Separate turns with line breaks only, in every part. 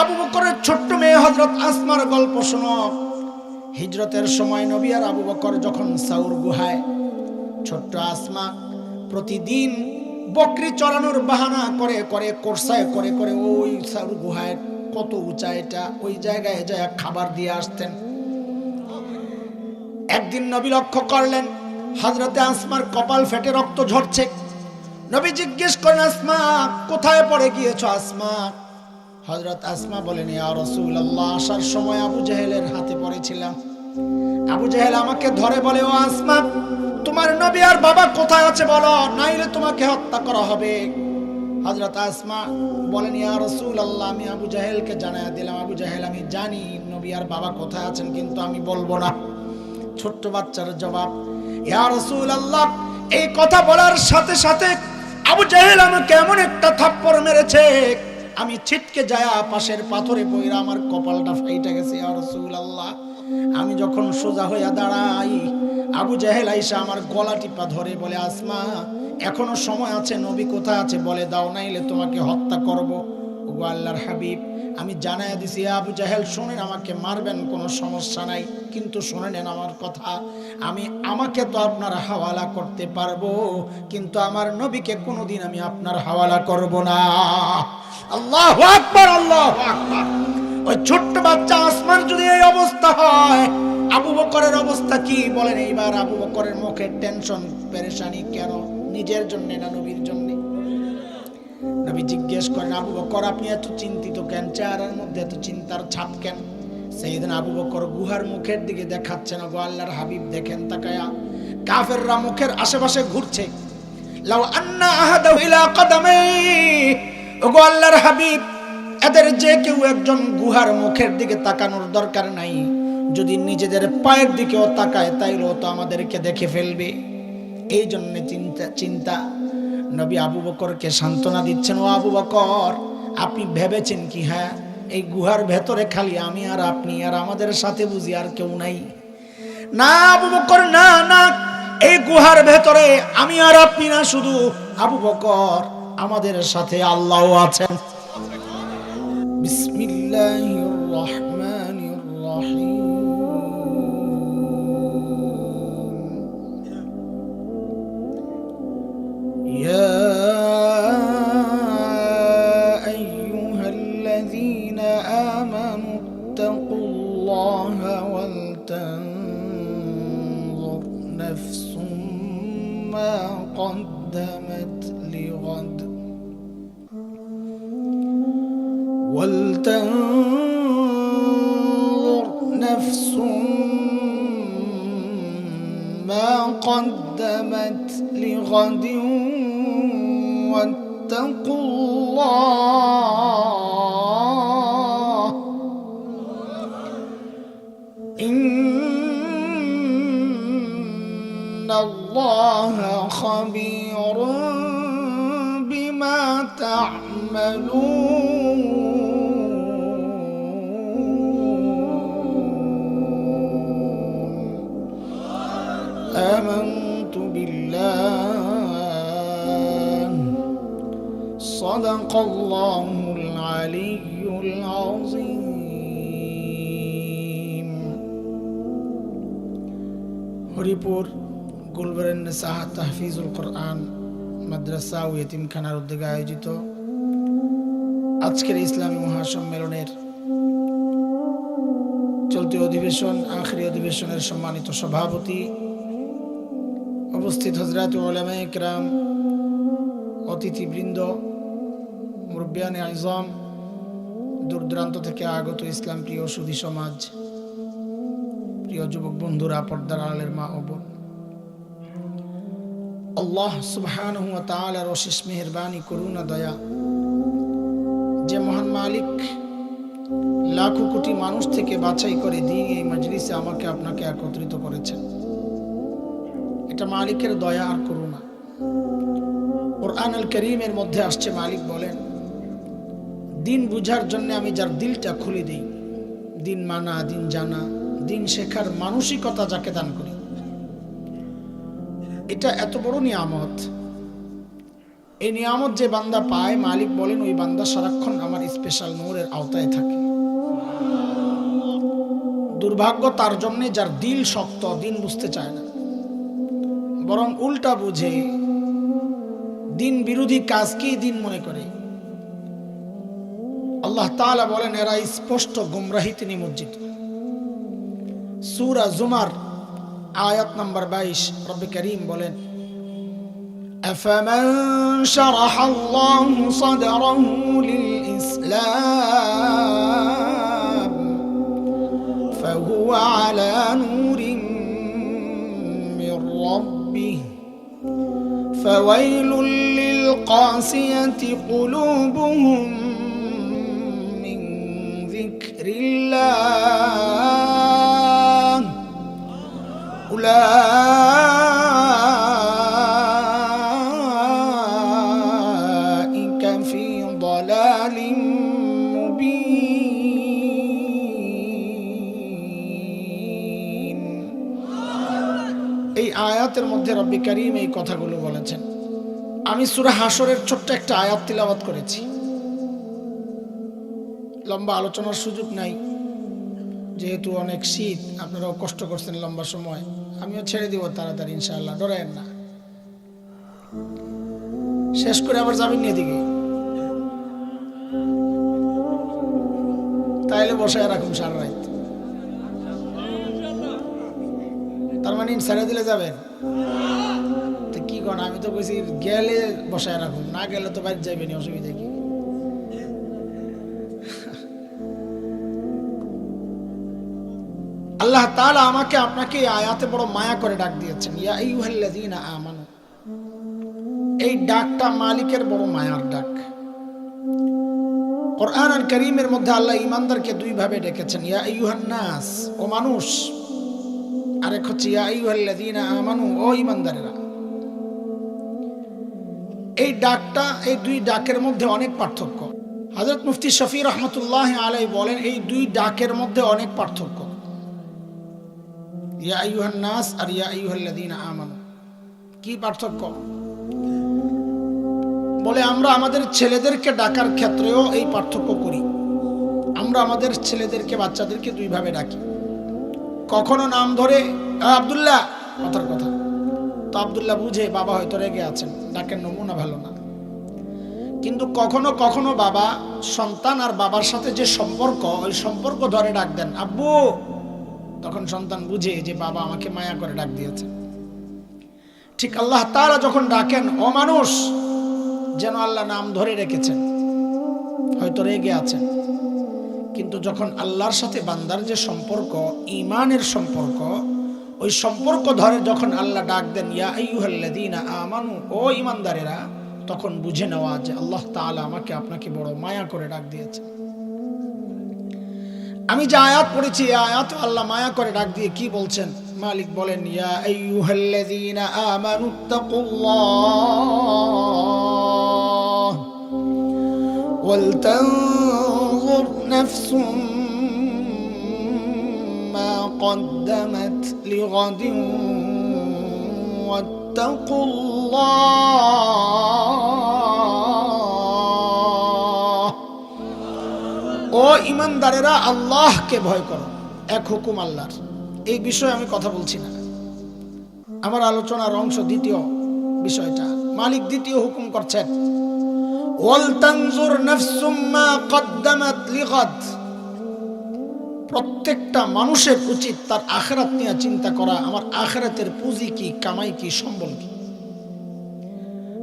আবু বকরের ছোট্ট মেয়ে হজরত আসমার গল্প শোনো। হিজরতের সময় নবী আর আবু বকর যখন সাউর গুহায়, ছোট্ট আসমা প্রতিদিন বকরি চড়ানোর বাহানা করে করে কোরসায় করে করে ওই সাউর গুহায় কত উঁচা এটা, ওই জায়গায় যায় খাবার দিয়ে আসতেন। একদিন নবী লক্ষ্য করলেন হজরতে আসমার কপাল ফেটে রক্ত ঝরছে। নবী জিজ্ঞেস করেন আসমা, কোথায় পড়ে গিয়েছো আসমা? হজরত আসমা বলেন, ইয়া রসুল আল্লাহ আসার সময় আবু জাহেলের হাতে পড়েছিলাম। আবু জাহেল আমাকে ধরে বলে, ও আসমা, তোমার নবী আর বাবা কোথায় আছে বলো, নাইলে তোমাকে হত্যা করা হবে। হজরত আসমা বলেন, ইয়া রসুল আল্লাহ আমি আবু জাহেলকে জানাই দিলাম। আবু জাহেল, আমি জানি নবী আর বাবা কোথায় আছেন, কিন্তু আমি বলব না। ছোট্ট বাচ্চার জবাব, ইয়া রসুল আল্লাহ এই কথা বলার সাথে সাথে আবু জাহেল আমাকে এমন একটা থাপ্পড় মেরেছে আমি ছিটকে যায় পাশের পাথরে পইরা আমার কপালটা ফাইটা গেছে রসুল আল্লাহ আমি যখন সোজা হইয়া দাঁড়াই, আবু জাহেল আইসা আমার গলা টিপা ধরে বলে, আসমা, এখনও সময় আছে, নবী কোথায় আছে? বলে, দাও, নাইলে তোমাকে হত্যা করব। ওগো আল্লাহর হাবিব, আমি জানাই দিছি আবু জাহেল, শোনেন আমাকে মারবেন, কোনো সমস্যা নাই, কিন্তু শুনে নেন আমার কথা। আমি, আমাকে তো আপনার হাওয়ালা করতে পারব, কিন্তু আমার নবীকে কোনোদিন আমি আপনার হাওয়ালা করব না। আল্লাহ আকবার আল্লাহ আকবার। ওই ছোট্ট বাচ্চা আসমান যদি এই অবস্থা হয়, আবু বকরের অবস্থা কি বলেন? এইবার আবু বকরের মুখে টেনশন, পেরেশানি কেন? নিজের জন্য না নবীর জন্য? নবী জিজ্ঞেস করেন, আবু বকর, আপনি এত চিন্তিত কেন? চেহারার মধ্যে এত চিন্তার ছাপ কেন? সেইদিন আবু বকর গুহার মুখের দিকে দেখাচ্ছেন গো আল্লাহর হাবিব, দেখেন, তাকায়া। কাফেররা মুখের আশেপাশে ঘুরছে। লাউ আন্না আহাদাহু ইলা কদামাই ওগো আল্লাহর হাবিব, এদের যে কেউ একজন গুহার মুখের দিকে তাকানোর দরকার নাই। যদি নিজেদের পায়ের দিকেও তাকায়, তাইলেও তো আমাদেরকে দেখে ফেলবে। এই জন্য চিন্তা চিন্তা। নবী আবু বকরকে সান্ত্বনা দিচ্ছেন, ও আবু বকর, আপনি ভেবেছেন কি হ্যাঁ? এই গুহার ভেতরে খালি আমি আর আপনি আর আমাদের সাথে বুঝি আর কেউ নাই? না আবু বকর, না না। এই গুহার ভেতরে আমি আর আপনি না, শুধু আবু বকর। আমাদের সাথে আল্লাহ আছেন। বিসমিল্লাহির রহমানির রহিম। قدمت لغد. ولتنظر نفس ما قدمت لغد. واتقوا الله. إن الله خبير بما تعملون آمنت بالله صدق الله العلي العظيم হরিপুর গুলবরেন সাহা তাহফিজুল কোরআন মাদ্রাসা ও ইয়েতিমখানার উদ্যোগে আয়োজিত আজকের ইসলামী মহাসম্মেলনের চলতি অধিবেশন, আখরি অধিবেশনের সম্মানিত সভাপতি উপস্থিত হজরত ওলামা ইকরাম অতিথিবৃন্দ, মুরব্বিয়ানে আজম দূর দূরান্ত থেকে আগত ইসলাম প্রিয় সুধী সমাজ, প্রিয় যুবক বন্ধুরা, পর্দার আলের মা ও আল্লাহ সুবহানাহু ওয়া তাআলার অশেষ মেহেরবানি, করুণা, দয়া। যে মহান মালিক লাখো কোটি মানুষ থেকে বাছাই করে দিন এই মজলিসে আমাকে আপনাকে একত্রিত করেছেন। এটা মালিকের দয়া আর করুণা। কোরআন আল করিমের মধ্যে আসছে মালিক বলেন, দিন বুঝার জন্য আমি যার দিলটা খুলে দিই, দিন মানা, দিন জানা, দিন শেখার মানসিকতা যাকে দান করি এটা এত বড় নিয়ামত। এই নিয়ামত যে বান্দা পায়, মালিক বলেন, ওই বান্দা সারাক্ষণ আমার স্পেশাল নূরের আওতায় থাকে। দুর্ভাগ্য তার জন্য যার দিল শক্ত, দিন বুঝতে চায় না। বরং উল্টা বুঝে, দিন বিরোধী কাজকেই দিন মনে করে? আল্লাহ তাআলা বলেন, এরা স্পষ্ট গুমরাহিতে নিমজ্জিত সূরা জুমার আয়াত নাম্বার 22 রব্বে করিম বলেন أفمن شرح الله صدره للإسلام فهو على نور من ربه فويل للقاسية قلوبهم من ذكر الله أولئك في ضلال مبين এই আয়াতের মধ্যে রব্বি করিম এই কথাগুলো বলেছেন আমি সুরা হাসরের ছোট্ট একটা আয়াত তিলাবাত করেছি লম্বা আলোচনার সুযোগ নাই যেহেতু অনেক শীত আপনারাও কষ্ট করছেন লম্বা সময় আমিও ছেড়ে দিব তাড়াতাড়ি, ইনশাআল্লাহ। ডরায়েন না। শেষ করে আবার যাবেন না এদিকে। তাইলে বসায় রাখুন সারা রাত। তার মানে ছেড়ে দিলে যাবেন? তো কি করেন আমি তো কইছি গেলে বসায় রাখুন, না গেলে তো বাইরে যাবেনি অসুবিধা কি? আল্লাহ তাআলা আমাকে আপনাকে আয়াতে বড় মায়া করে ডাক দিয়েছেন, ইয়া এই ডাকটা মালিকের বড় মায়ার ডাক। কোরআন করিমের মধ্যে আল্লাহ ইমানদারকে দুই ভাবে ডেকেছেন, ইয়া ও মানুষ। আরেক হচ্ছে, ইয়া আইয়ুহাল্লাযীনা আমানু, ও ইমানদারেরা এই ডাকটা, এই দুই ডাকের মধ্যে অনেক পার্থক্য। হযরত মুফতি শফি রহমতুল্লাহ আলাই বলেন, এই দুই ডাকের মধ্যে অনেক পার্থক্য। ইয়া আইয়ুহান নাস আর ইয়া আইয়ুহাল্লাযীনা আমানু। কি পার্থক্য? বলে আমরা আমাদের ছেলেদেরকে ডাকার ক্ষেত্রেও এই পার্থক্য করি। আমরা আমাদের ছেলেদেরকে বাচ্চাদেরকে দুই ভাবে ডাকি। কখনো নাম ধরে "আ, আব্দুল্লাহ! কথার কথা। তো আব্দুল্লাহ বুঝে বাবা হয়তো রেগে আছেন। ডাকের নমুনা ভালো না। কিন্তু কখনো কখনো বাবা সন্তান আর বাবার সাথে যে সম্পর্ক ওই সম্পর্ক ধরে ডাক দেন আব্বু! তখন সন্তান বুঝে যে বাবা আমাকে মায়া করে ডাক দিয়েছে। ঠিক আল্লাহ তারা যখন ডাকেন অমানুষ যেন আল্লাহ নাম ধরে রেখেছেন, হয়তো রেগে আছেন। কিন্তু যখন আল্লাহর সাথে বান্দার যে সম্পর্ক ইমানের সম্পর্ক, ওই সম্পর্ক ধরে যখন আল্লাহ ডাক দেন, ইয়া আমানু, ও ইমানদারেরা তখন বুঝে নেওয়া যে আল্লাহ তাআলা আমাকে আপনাকে বড় মায়া করে ডাক দিয়েছে। আমি যে আয়াত পড়েছি এই আয়াত আল্লাহ মায়া করে ডাক দিয়ে কি বলছেন মালিক বলেন ইয়া আইয়ুহাল্লাযীনা আমানু তাকুল্লাহ ولتنظر نفس ما قدمت لغد واتقوا الله ও ইমানদারেরা আল্লাহকে ভয় করো, এক হুকুম আল্লাহর। এই বিষয়ে আমি কথা বলছি না। আমার আলোচনার অংশ দ্বিতীয় বিষয়টা। মালিক দ্বিতীয় হুকুম করছেন প্রত্যেকটা মানুষের উচিত তার আখেরাত নিয়ে চিন্তা করা, আমার আখেরাতের পুঁজি কি, কামাই কি, সম্বল কি?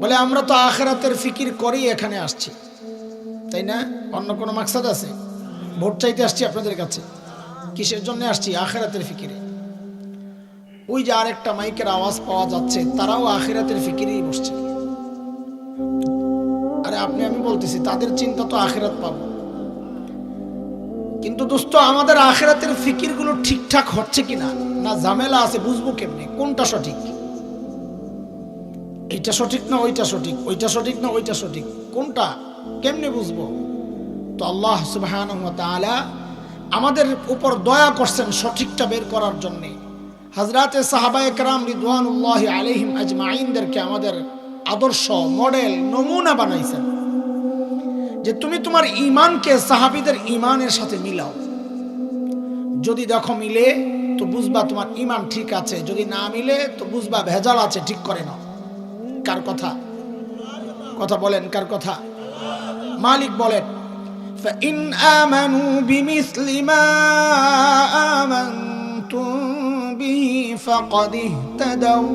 বলে, আমরা তো আখেরাতের ফিকির করেই এখানে আসছি। তাই না? অন্য কোনো মাকসাদ আছে? ভোট চাইতে আসছি আপনাদের কাছে। কিসের জন্য আসছি? আখেরাতের ফিকিরে। ওই যে আরেকটা মাইকের আওয়াজ পাওয়া যাচ্ছে, তারাও আখেরাতের ফিকিরেই বসছে। আরে আপনি, আমি বলতেছি, তাদের চিন্তা তো আখেরাত পাবো। কিন্তু দোস্ত, আমাদের আখেরাতের ফিকিরগুলো ঠিকঠাক হচ্ছে কিনা? না, ঝামেলা আছে, বুঝব কেমনি? কোনটা সঠিক? এইটা সঠিক না ওইটা সঠিক? ওইটা সঠিক না ওইটা সঠিক? কোনটা? কেমনে বুঝব? তো আল্লাহ সুবহানাহু ওয়া আমাদের উপর দয়া করছেন সঠিকটা বের করার জন্যে। হাজরাতে সাহাবায়ে কেরাম রিদওয়ানুল্লাহ আলাইহিম আজমাইনদেরকে আমাদের আদর্শ, মডেল, নমুনা বানাইছেন। যে তুমি তোমার ইমানকে সাহাবিদের ইমানের সাথে মিলাও। যদি দেখো মিলে, তো বুঝবা তোমার ইমান ঠিক আছে। যদি না মিলে, তো বুঝবা ভেজাল আছে, ঠিক করে নাও। কার কথা? কথা বলেন, কার কথা? মালিক বলেন فإن آمنوا بمثل ما آمنتم به فقد اهتدوا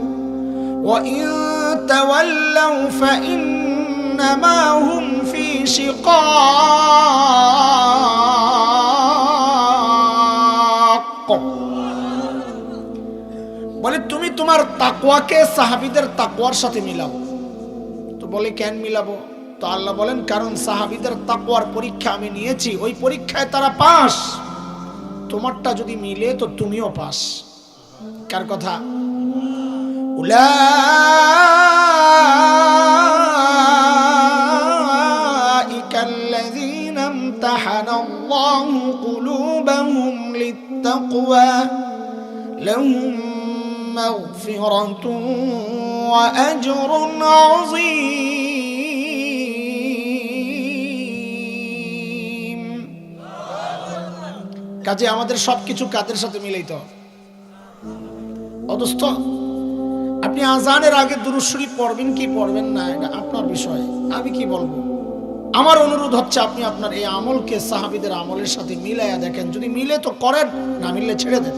وإن تولوا فإنما هم في شقاق বলে তুমি তোমার তাকওয়াকে সাহাবিদের তাকওয়ার সাথে মিলাও তো বলে কেন মিলাবো তো আল্লাহ বলেন কারণ সাহাবিদের তাকওয়ার পরীক্ষা আমি নিয়েছি ওই পরীক্ষায় তারা পাস তোমারটা যদি মিলে তো তুমিও পাস কার কথা أولئك الذين امتحن الله قلوبهم للتقوى لهم مغفرة وأجر عظيم কাজে আমাদের সবকিছু কাদের সাথে মিলাইতে হবে? অদস্থ আপনি আজানের আগে দুরুশ্বরী পড়বেন কি পড়বেন না, এটা আপনার বিষয়। আমি কি বলব? আমার অনুরোধ হচ্ছে আপনি আপনার এই আমলকে সাহাবিদের আমলের সাথে মিলাইয়া দেখেন। যদি মিলে তো করেন, না মিললে ছেড়ে দেন।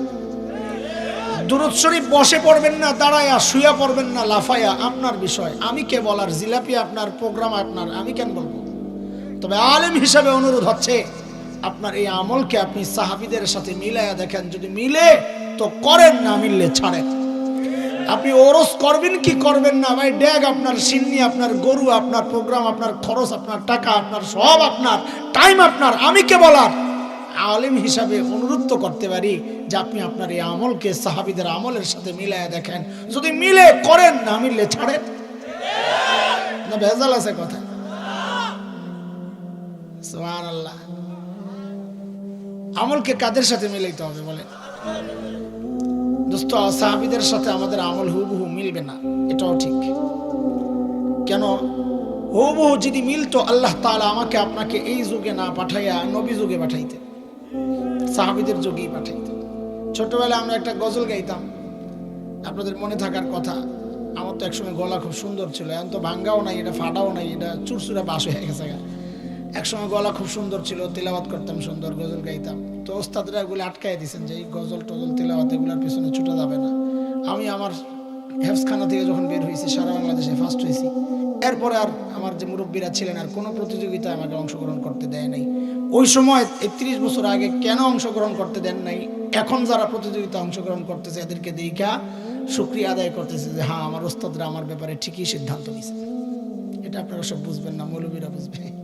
দুরুদ শরীফ বসে পড়বেন না দাঁড়ায়া শুয়া পড়বেন না লাফায়া আপনার বিষয়। আমি কে বলার জিলাপি আপনার, প্রোগ্রাম আপনার, আমি কেন বলব? তবে আলেম হিসাবে অনুরোধ হচ্ছে আপনার এই আমলকে আপনি সাহাবিদের সাথে মিলাইয়া দেখেন, যদি মিলে, তো করেন না, মিললে ছাড়েন। আপনি ওরস করবেন কি করবেন না? ভাই, ড্যাগ আপনার সিন্নি, আপনার গরু, আপনার প্রোগ্রাম, আপনার খরচ, আপনার টাকা, আপনার সব আপনার, টাইম আপনার, আমি কে বলার? আলিম হিসাবে অনুরোধ তো করতে পারি যে আপনি আপনার এই আমলকে সাহাবিদের আমলের সাথে মিলাইয়া দেখেন। যদি মিলে, করেন না, মিললে ছাড়েন। না, ভেজাল আছে কথা। সুবহানাল্লাহ। আমলকে কাদের সাথে মিলাইতে হবে বলেন? দোস্ত, সাহাবিদের সাথে আমাদের আমল হুবহু মিলবে না, এটাও ঠিক। কেন? হুবহু যদি মিলতো, আল্লাহ তাআলা আমাকে আপনাকে এই যুগে না পাঠাইয়া নবী যুগে পাঠাইতে সাহাবিদের যুগেই পাঠাইতে ছোটবেলায় আমরা একটা গজল গাইতাম, আপনাদের মনে থাকার কথা, আমার তো একসময় গলা খুব সুন্দর ছিল, এখন তো ভাঙ্গাও নাই, এটা ফাটাও নাই, এটা চুরচুরা বাস হয়ে গেছে। একসময় গলা খুব সুন্দর ছিল, তেলাওয়াত করতাম, সুন্দর গজল গাইতাম। তো ওস্তাদরা এগুলো আটকাই দিয়েছেন যে এই গজল টজল তেলাওয়াত এগুলোর পিছনে ছুটে যাবে না। আমি আমার হেফসখানা থেকে যখন বের হয়েছি, সারা বাংলাদেশে ফার্স্ট হয়েছি। এরপরে আর আমার যে মুরব্বীরা ছিলেন আর কোনো প্রতিযোগিতায় আমাকে অংশগ্রহণ করতে দেয় নাই। ওই সময় একত্রিশ বছর আগে কেন অংশগ্রহণ করতে দেন নাই? এখন যারা প্রতিযোগিতা অংশগ্রহণ করতেছে, এদেরকে দেখা শুক্রিয়া আদায় করতেছে যে হ্যাঁ আমার ওস্তাদরা আমার ব্যাপারে ঠিকই সিদ্ধান্ত নিয়েছে। এটা আপনারা সব বুঝবেন না, মৌলবীরা বুঝবে।